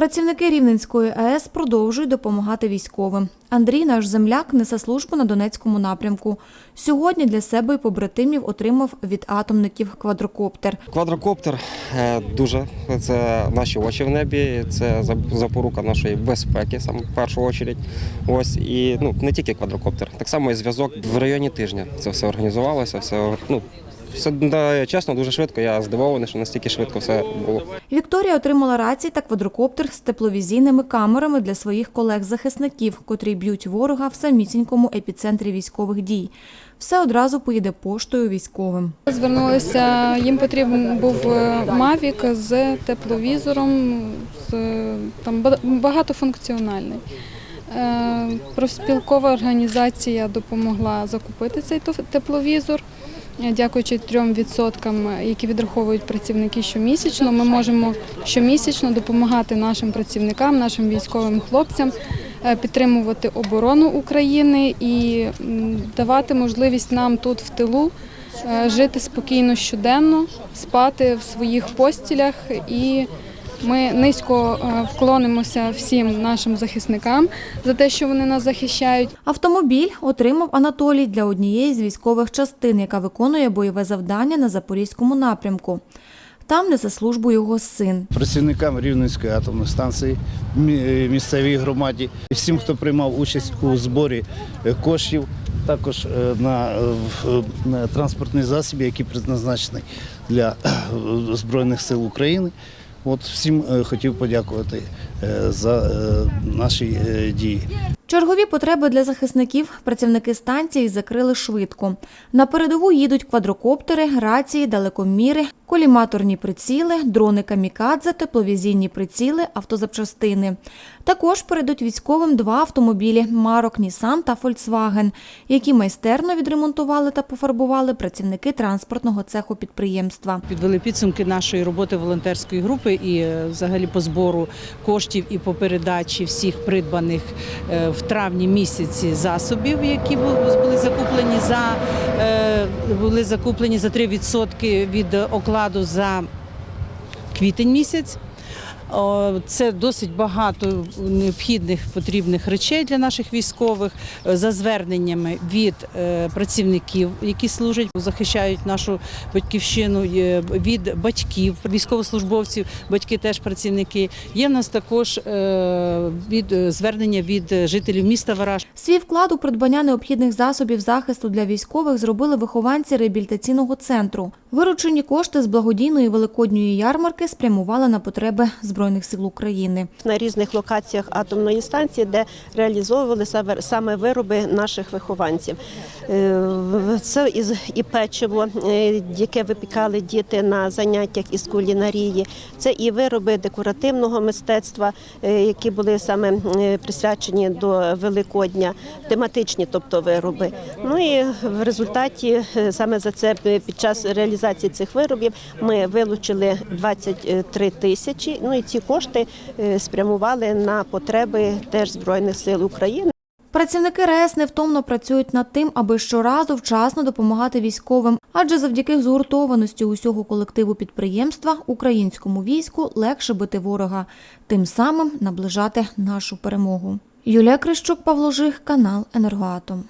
Працівники Рівненської АЕС продовжують допомагати військовим. Андрій, наш земляк, несе службу на Донецькому напрямку. Сьогодні для себе і побратимів отримав від атомників квадрокоптер. Квадрокоптер е, дуже це наші очі в небі, це за- запорука нашої безпеки, саме в першу чергу. Ось і ну не тільки квадрокоптер, так само і зв'язок в районі тижня. Це все організувалося. Все ну все да, чесно, дуже швидко. Я здивований, що настільки швидко все було. Вікторія отримала рації та квадрокоптер з тепловізійними камерами для своїх колег-захисників, котрі б'ють ворога в самісінькому епіцентрі військових дій. Все одразу поїде поштою військовим. Звернулися, їм потрібен був е, Мавік з тепловізором, з, е, там ба- багатофункціональний. Е, Профспілкова організація допомогла закупити цей тепловізор. Дякуючи трьом відсоткам, які відраховують працівники щомісячно, ми можемо щомісячно допомагати нашим працівникам, нашим військовим хлопцям е, підтримувати оборону України і давати можливість нам тут в тилу е, жити спокійно щоденно, спати в своїх постілях. І ми низько е, вклонимося всім нашим захисникам за те, що вони нас захищають. Автомобіль отримав Анатолій для однієї з військових частин, яка виконує бойове завдання на Запорізькому напрямку. Там несе службу його син. працівникам Рівненської атомної станції, місцевій громаді, всім, хто приймав участь у зборі е, коштів, також е, на, транспортний засіб, який призначений для Збройних сил України. От всім е, хотів подякувати е, за е, наші дії. Чергові потреби для захисників працівники станції закрили швидко. На передову їдуть квадрокоптери, рації, далекоміри, коліматорні приціли, дрони камікадзе, тепловізійні приціли, автозапчастини. Також передуть військовим два автомобілі марок Нісан та Фольксваген, які майстерно відремонтували та пофарбували працівники транспортного цеху підприємства. Підвели підсумки нашої роботи волонтерської групи і е, взагалі по збору коштів і по передачі всіх придбаних е, в травні місяці засобів, які бу- були закуплені за е, були закуплені за 3% від окладу за квітень місяць. Це досить багато необхідних потрібних речей для наших військових е, за зверненнями від е, працівників, які служать, захищають нашу батьківщину, від батьків, військовослужбовців, батьки теж працівники. Є в нас також е, від звернення від жителів міста Вараж. Свій вклад у придбання необхідних засобів захисту для військових зробили вихованці реабілітаційного центру. Виручені кошти з благодійної великодньої ярмарки спрямували на потреби Збройних сил України. на різних локаціях атомної станції, де реалізовувалися вер- саме вироби наших вихованців. Е, Це і печиво, е, яке випікали діти на заняттях із кулінарії. Це і вироби декоративного мистецтва, е, які були саме присвячені до Великодня, тематичні, тобто вироби. Ну і в результаті саме за це під час реалізації цих виробів ми вилучили 23 тисячі. Ну і ці кошти е, спрямували на потреби теж збройних сил України. Працівники РЕС невтомно працюють над тим, аби щоразу вчасно допомагати військовим, адже завдяки згуртованості усього колективу підприємства українському війську легше бити ворога, тим самим наближати нашу перемогу. Юлія Крищук, Павло Жих, канал Енергоатом.